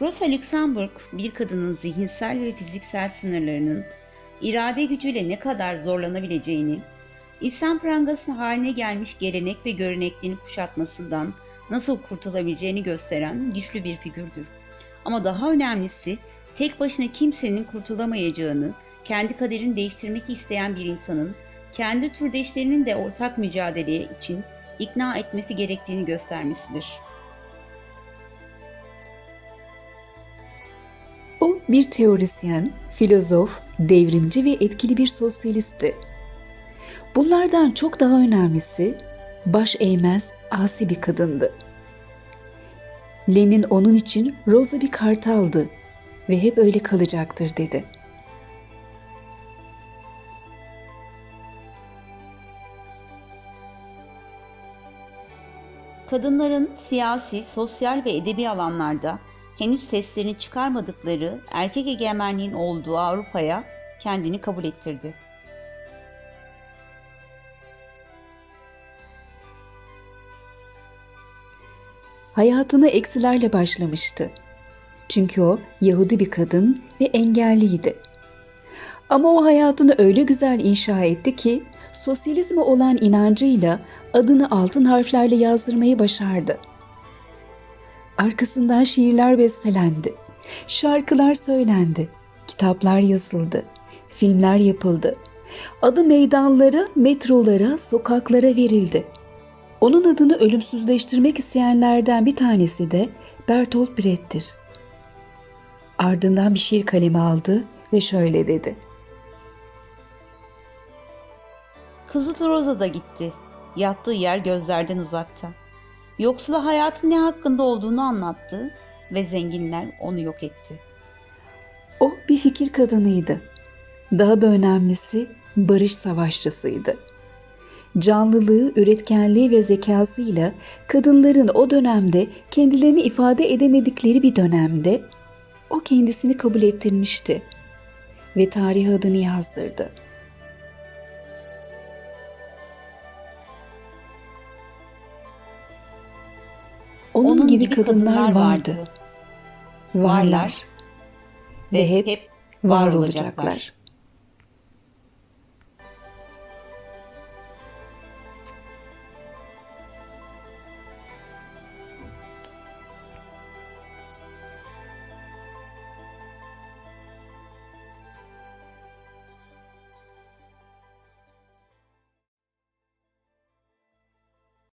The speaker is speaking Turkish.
Rosa Luxemburg bir kadının zihinsel ve fiziksel sınırlarının irade gücüyle ne kadar zorlanabileceğini, İslam prangası haline gelmiş gelenek ve göreneklerini kuşatmasından nasıl kurtulabileceğini gösteren güçlü bir figürdür. Ama daha önemlisi tek başına kimsenin kurtulamayacağını, kendi kaderini değiştirmek isteyen bir insanın kendi türdeşlerinin de ortak mücadeleye için ikna etmesi gerektiğini göstermesidir. O bir teorisyen, filozof, devrimci ve etkili bir sosyalistti. Bunlardan çok daha önemlisi baş eğmez asi bir kadındı. Lenin onun için roza bir kartaldı ve hep öyle kalacaktır dedi. Kadınların siyasi, sosyal ve edebi alanlarda henüz seslerini çıkarmadıkları erkek egemenliğin olduğu Avrupa'ya kendini kabul ettirdi. Hayatına eksilerle başlamıştı. Çünkü o Yahudi bir kadın ve engelliydi. Ama o hayatını öyle güzel inşa etti ki sosyalizme olan inancıyla adını altın harflerle yazdırmayı başardı. Arkasından şiirler bestelendi, şarkılar söylendi, kitaplar yazıldı, filmler yapıldı. Adı meydanlara, metrolara, sokaklara verildi. Onun adını ölümsüzleştirmek isteyenlerden bir tanesi de Bertolt Brecht'tir. Ardından bir şiir kalemi aldı ve şöyle dedi. Kızıl Roza da gitti. Yattığı yer gözlerden uzakta. Yoksula hayatın ne hakkında olduğunu anlattı ve zenginler onu yok etti. O bir fikir kadınıydı. Daha da önemlisi barış savaşçısıydı. Canlılığı, üretkenliği ve zekasıyla kadınların o dönemde kendilerini ifade edemedikleri bir dönemde o kendisini kabul ettirmişti ve tarih adını yazdırdı. Onun, gibi, kadınlar, vardı. Varlar ve hep var olacaklar.